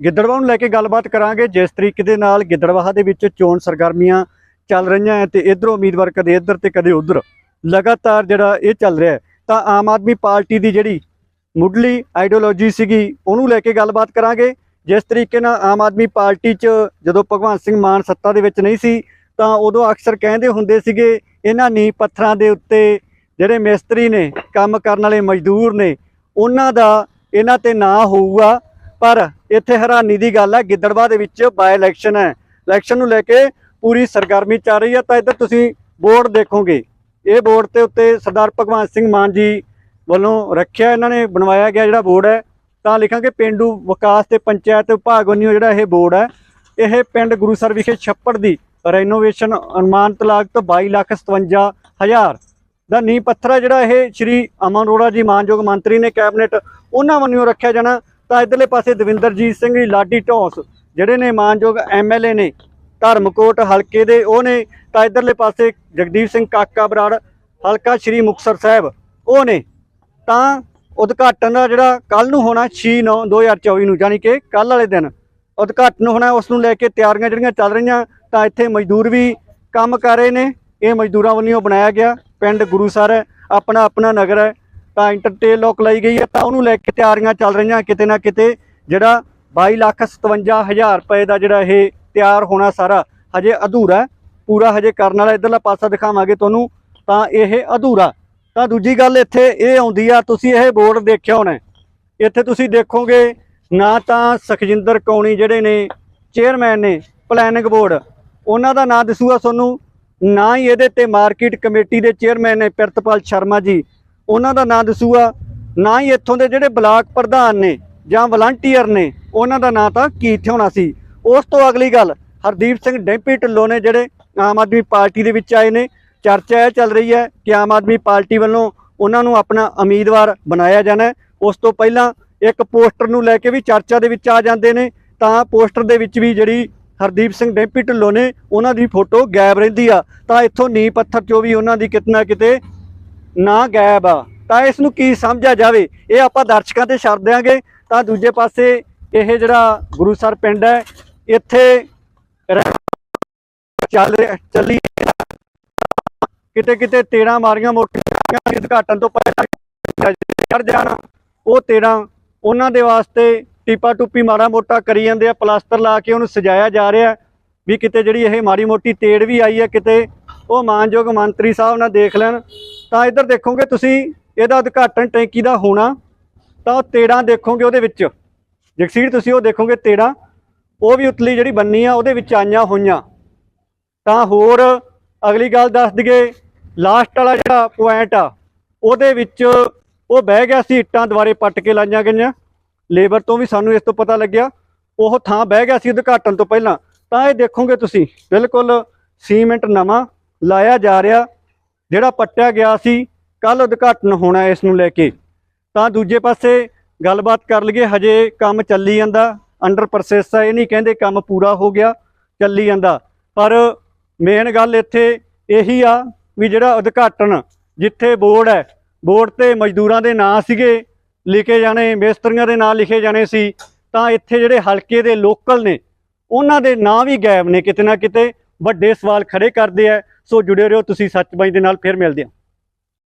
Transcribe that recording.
ਗਿੱਦੜਵਾਹ ਨੂੰ ਲੈ ਕੇ ਗੱਲਬਾਤ ਕਰਾਂਗੇ। ਜਿਸ ਤਰੀਕੇ ਦੇ ਨਾਲ ਗਿੱਦੜਵਾਹ ਦੇ ਵਿੱਚ ਚੋਣ ਸਰਗਰਮੀਆਂ ਚੱਲ ਰਹੀਆਂ ਹੈ ਤੇ ਇਧਰੋਂ ਉਮੀਦਵਾਰ ਕਦੇ ਇੱਧਰ ਤੇ ਕਦੇ ਉੱਧਰ ਲਗਾਤਾਰ ਜਿਹੜਾ ਇਹ ਚੱਲ ਰਿਹਾ ਤਾਂ ਆਮ ਆਦਮੀ ਪਾਰਟੀ ਦੀ ਜਿਹੜੀ ਮੁੱਢਲੀ ਆਈਡੀਓਲੋਜੀ ਸੀਗੀ, ਉਹਨੂੰ ਲੈ ਕੇ ਗੱਲਬਾਤ ਕਰਾਂਗੇ। ਜਿਸ ਤਰੀਕੇ ਨਾਲ ਆਮ ਆਦਮੀ ਪਾਰਟੀ 'ਚ ਜਦੋਂ ਭਗਵੰਤ ਸਿੰਘ ਮਾਨ ਸੱਤਾ ਦੇ ਵਿੱਚ ਨਹੀਂ ਸੀ, ਤਾਂ ਉਦੋਂ ਅਕਸਰ ਕਹਿੰਦੇ ਹੁੰਦੇ ਸੀਗੇ, ਇਹਨਾਂ ਨੀਂਹ ਪੱਥਰਾਂ ਦੇ ਉੱਤੇ ਜਿਹੜੇ ਮਿਸਤਰੀ ਨੇ, ਕੰਮ ਕਰਨ ਵਾਲੇ ਮਜ਼ਦੂਰ ਨੇ, ਉਹਨਾਂ ਦਾ ਇਹਨਾਂ ਤੇ ਨਾਂ ਹੋਊਗਾ। ਪਰ ਇੱਥੇ ਹੈਰਾਨੀ ਦੀ ਗੱਲ ਹੈ ਗਿੱਦੜਵਾ ਦੇ ਵਿੱਚ ਬਾਈ ਇਲੈਕਸ਼ਨ ਹੈ। ਇਲੈਕਸ਼ਨ ਨੂੰ ਲੈ ਕੇ ਪੂਰੀ ਸਰਗਰਮੀ ਚੱਲ ਰਹੀ ਹੈ, ਤਾਂ ਇੱਧਰ ਤੁਸੀਂ ਬੋਰਡ ਦੇਖੋਗੇ। ਇਹ ਬੋਰਡ ਤੇ ਉੱਤੇ ਸਰਦਾਰ ਭਗਵੰਤ ਸਿੰਘ ਮਾਨ ਜੀ ਵੱਲੋਂ ਰੱਖਿਆ ਇਹਨਾਂ ਨੇ, ਬਣਵਾਇਆ ਗਿਆ ਜਿਹੜਾ ਬੋਰਡ ਹੈ। ਤਾਂ ਲਿਖਾਂਗੇ, ਪਿੰਡੂ ਵਿਕਾਸ ਤੇ ਪੰਚਾਇਤ ਵਿਭਾਗ ਵੱਲੋਂ ਜਿਹੜਾ ਇਹ ਬੋਰਡ ਹੈ, ਇਹ ਪਿੰਡ ਗੁਰੂਸਰ ਵਿਖੇ ਛੱਪੜ ਦੀ ਰੈਨੋਵੇਸ਼ਨ ਅਨੁਮਾਨਿਤ ਲਾਗਤ 22 ਲੱਖ 57 ਹਜ਼ਾਰ ਦਾ ਨੀਂਹ ਪੱਥਰ ਹੈ, ਜਿਹੜਾ ਇਹ ਸ਼੍ਰੀ ਅਮਨ ਅਰੋੜਾ ਜੀ ਮਾਨਯੋਗ ਮੰਤਰੀ ਨੇ, ਕੈਬਨਿਟ ਉਹਨਾਂ ਵੱਲੋਂ ਰੱਖਿਆ ਜਾਣਾ। ਤਾਂ ਇਧਰਲੇ ਪਾਸੇ ਦਵਿੰਦਰਜੀਤ ਸਿੰਘ ਲਾਡੀ ਢੌਸ, ਜਿਹੜੇ ਨੇ ਮਾਨਯੋਗ ਐਮਐਲਏ ਨੇ ਧਰਮਕੋਟ ਹਲਕੇ ਦੇ, ਉਹ ਨੇ ਤਾਂ ਇਧਰਲੇ ਪਾਸੇ ਜਗਦੀਪ ਸਿੰਘ ਕਾਕਾ ਬਰਾੜ, ਹਲਕਾ ਸ਼੍ਰੀ ਮੁਕਤਸਰ ਸਾਹਿਬ, ਉਹ ਨੇ ਤਾਂ ਉਦਘਾਟਨ ਦਾ ਜਿਹੜਾ ਕੱਲ ਨੂੰ ਹੋਣਾ 6 9 2024 ਨੂੰ ਯਾਨੀ ਕਿ ਕੱਲ ਵਾਲੇ ਦਿਨ ਉਦਘਾਟਨ ਹੋਣਾ, ਉਸ ਨੂੰ ਲੈ ਕੇ ਤਿਆਰੀਆਂ ਜਿਹੜੀਆਂ ਚੱਲ ਰਹੀਆਂ, ਤਾਂ ਇੱਥੇ ਮਜ਼ਦੂਰ ਵੀ ਕੰਮ ਕਰ ਰਹੇ ਨੇ, ਇਹ ਮਜ਼ਦੂਰਾਂ ਵੱਲੋਂ ਬਣਾਇਆ ਗਿਆ, ਪਿੰਡ ਗੁਰੂਸਰ ਹੈ ਆਪਣਾ ਆਪਣਾ ਨਗਰ ਹੈ ਤਾਂ ਇੰਟਰਟੇਲ ਲੋਕ ਲਈ ਗਈ ਹੈ, ਤਾਂ ਉਹਨੂੰ ਲੈ ਕੇ ਤਿਆਰੀਆਂ ਚੱਲ ਰਹੀਆਂ ਕਿਤੇ ਨਾ ਕਿਤੇ, ਜਿਹੜਾ 22 ਲੱਖ 57 ਹਜ਼ਾਰ ਰੁਪਏ ਦਾ ਜਿਹੜਾ ਇਹ ਤਿਆਰ ਹੋਣਾ ਸਾਰਾ ਹਜੇ ਅਧੂਰਾ ਪੂਰਾ ਹਜੇ ਕਰਨ ਵਾਲਾ ਇਧਰਲਾ ਪਾਸਾ ਦਿਖਾਵਾਂਗੇ ਤੁਹਾਨੂੰ, ਤਾਂ ਇਹ ਅਧੂਰਾ। ਤਾਂ ਦੂਜੀ ਗੱਲ ਇੱਥੇ ਇਹ ਆਉਂਦੀ ਆ, ਤੁਸੀਂ ਇਹ ਬੋਰਡ ਦੇਖਿਆ ਹੋਣਾ ਇੱਥੇ ਤੁਸੀਂ ਦੇਖੋਗੇ, ਨਾ ਤਾਂ ਸੁਖਜਿੰਦਰ ਕੌਣੀ ਜਿਹੜੇ ਨੇ ਚੇਅਰਮੈਨ ਨੇ ਪਲੈਨਿੰਗ ਬੋਰਡ ਉਹਨਾਂ ਦਾ ਨਾਂ ਦਿਸੂਗਾ ਤੁਹਾਨੂੰ, ਨਾ ਹੀ ਇਹਦੇ ਤੇ ਮਾਰਕੀਟ ਕਮੇਟੀ ਦੇ ਚੇਅਰਮੈਨ ਨੇ, ਪ੍ਰਿਤਪਾਲ ਸ਼ਰਮਾ ਜੀ ਉਹਨਾਂ ਦਾ ਨਾਂ ਦਿਸੂਗਾ। ਨਾ ਹੀ ਇੱਥੋਂ ਦੇ ਜਿਹੜੇ ਬਲਾਕ ਪ੍ਰਧਾਨ ਨੇ ਜਾਂ ਵਲੰਟੀਅਰ ਨੇ, ਉਹਨਾਂ ਦਾ ਨਾਂ ਤਾਂ ਕੀ ਇੱਥੇ ਹੋਣਾ ਸੀ। ਉਸ ਤੋਂ ਅਗਲੀ ਗੱਲ, ਹਰਦੀਪ ਸਿੰਘ ਡੈਂਪੀ ਢਿੱਲੋਂ ਨੇ ਜਿਹੜੇ ਆਮ ਆਦਮੀ ਪਾਰਟੀ ਦੇ ਵਿੱਚ ਆਏ ਨੇ, ਚਰਚਾ ਇਹ ਚੱਲ ਰਹੀ ਹੈ ਕਿ ਆਮ ਆਦਮੀ ਪਾਰਟੀ ਵੱਲੋਂ ਉਹਨਾਂ ਨੂੰ ਆਪਣਾ ਉਮੀਦਵਾਰ ਬਣਾਇਆ ਜਾਣਾ ਉਸ ਤੋਂ ਪਹਿਲਾਂ ਇੱਕ ਪੋਸਟਰ ਨੂੰ ਲੈ ਕੇ ਵੀ ਚਰਚਾ ਦੇ ਵਿੱਚ ਆ ਜਾਂਦੇ ਨੇ, ਤਾਂ ਪੋਸਟਰ ਦੇ ਵਿੱਚ ਵੀ ਜਿਹੜੀ ਹਰਦੀਪ ਸਿੰਘ ਡੈਂਪੀ ਢਿੱਲੋਂ ਨੇ, ਉਹਨਾਂ ਦੀ ਫੋਟੋ ਗਾਇਬ ਰਹਿੰਦੀ ਆ। ਤਾਂ ਇੱਥੋਂ ਨੀਂਹ ਪੱਥਰ ਚੋਂ ਵੀ ਉਹਨਾਂ ਦੀ ਕਿਤਨਾ ਕਿਤੇ ਨਾ ਗਾਇਬ ਆ। ਤਾਂ ਇਸ ਨੂੰ ਕੀ ਸਮਝਿਆ ਜਾਵੇ? ਇਹ ਆਪਾਂ ਦਰਸ਼ਕਾਂ ਤੇ ਛੱਡ ਦਿਆਂਗੇ। ਤਾਂ ਦੂਜੇ ਪਾਸੇ ਇਹ ਜਿਹੜਾ ਗੁਰੂਸਰ ਪਿੰਡ ਹੈ, ਇੱਥੇ ਚੱਲ ਚੱਲੀ ਕਿਤੇ ਕਿਤੇ 13 ਮਾਰੀਆਂ ਮੋਟੀਆਂ ਉਦਘਾਟਨ ਤੋਂ ਪਹਿਲਾਂ ਚੜ ਜਾਣ। ਉਹ 13 ਉਹਨਾਂ ਦੇ ਵਾਸਤੇ ਟੀਪਾ ਟੁੱਪੀ ਮਾੜਾ ਮੋਟਾ ਕਰੀ ਜਾਂਦੇ ਆ, ਪਲਾਸਟਰ ਲਾ ਕੇ ਉਹਨੂੰ ਸਜਾਇਆ ਜਾ ਰਿਹਾ। ਵੀ ਕਿਤੇ ਜਿਹੜੀ ਇਹ ਮਾੜੀ ਮੋਟੀ ਤੇੜ ਵੀ ਆਈ ਹੈ, ਕਿਤੇ ਉਹ ਮਾਨਯੋਗ ਮੰਤਰੀ ਸਾਹਿਬ ਨਾਲ ਦੇਖ ਲੈਣ, ਤਾਂ ਇੱਧਰ ਦੇਖੋਗੇ ਤੁਸੀਂ, ਇਹਦਾ ਉਦਘਾਟਨ ਟੈਂਕੀ ਦਾ ਹੋਣਾ, ਤਾਂ ਉਹ ਤੇੜਾਂ ਦੇਖੋਗੇ ਉਹਦੇ ਵਿੱਚ। ਜਗਸੀਰ, ਤੁਸੀਂ ਉਹ ਦੇਖੋਗੇ ਤੇੜਾਂ, ਉਹ ਵੀ ਉਤਲੀ ਜਿਹੜੀ ਬੰਨੀ ਆ, ਉਹਦੇ ਵਿੱਚ ਆਈਆਂ ਹੋਈਆਂ। ਤਾਂ ਹੋਰ ਅਗਲੀ ਗੱਲ ਦੱਸ ਦਈਏ, ਲਾਸਟ ਵਾਲਾ ਜਿਹੜਾ ਪੁਆਇੰਟ ਆ, ਉਹਦੇ ਵਿੱਚ ਉਹ ਬਹਿ ਗਿਆ ਸੀ, ਇੱਟਾਂ ਦੁਆਰੇ ਪੱਟ ਕੇ ਲਾਈਆਂ ਗਈਆਂ। ਲੇਬਰ ਤੋਂ ਵੀ ਸਾਨੂੰ ਇਸ ਤੋਂ ਪਤਾ ਲੱਗਿਆ, ਉਹ ਥਾਂ ਬਹਿ ਗਿਆ ਸੀ ਉਦਘਾਟਨ ਤੋਂ ਪਹਿਲਾਂ। ਤਾਂ ਇਹ ਦੇਖੋਗੇ ਤੁਸੀਂ, ਬਿਲਕੁਲ ਸੀਮੈਂਟ ਨਵਾਂ ਲਾਇਆ ਜਾ ਰਿਹਾ, ਜਿਹੜਾ ਪੱਟਿਆ ਗਿਆ ਸੀ ਕੱਲ ਉਦਘਾਟਨ ਹੋਣਾ ਇਸ ਨੂੰ ਲੈ ਕੇ। ਤਾਂ ਦੂਜੇ ਪਾਸੇ ਗੱਲਬਾਤ ਕਰ ਲਈਏ, ਹਜੇ ਕੰਮ ਚੱਲੀ ਜਾਂਦਾ ਅੰਡਰ ਪ੍ਰੋਸੈਸ ਆ, ਇਹ ਨਹੀਂ ਕਹਿੰਦੇ ਕੰਮ ਪੂਰਾ ਹੋ ਗਿਆ, ਚੱਲੀ ਜਾਂਦਾ। ਪਰ ਮੇਨ ਗੱਲ ਇੱਥੇ ਇਹੀ ਆ ਵੀ ਜਿਹੜਾ ਉਦਘਾਟਨ ਜਿੱਥੇ ਬੋਰਡ ਹੈ, ਬੋਰਡ ਤੇ ਮਜ਼ਦੂਰਾਂ ਦੇ ਨਾਂ ਸੀਗੇ, ਲਿਖੇ ਜਾਣੇ, ਮਿਸਤਰੀਆਂ ਦੇ ਨਾਂ ਲਿਖੇ ਜਾਣੇ ਸੀ, ਤਾਂ ਇੱਥੇ ਜਿਹੜੇ ਹਲਕੇ ਦੇ ਲੋਕਲ ਨੇ, ਉਹਨਾਂ ਦੇ ਨਾਂ ਵੀ ਗਾਇਬ ਨੇ ਕਿਤੇ ਨਾ ਕਿਤੇ। ਵੱਡੇ ਸਵਾਲ ਖੜੇ ਕਰਦੇ ਆ। ਸੋ ਜੁੜੇ ਰਹੋ ਤੁਸੀਂ ਸੱਚ ਬਾਈ ਦੇ ਨਾਲ, ਫਿਰ ਮਿਲਦੇ ਹਾਂ।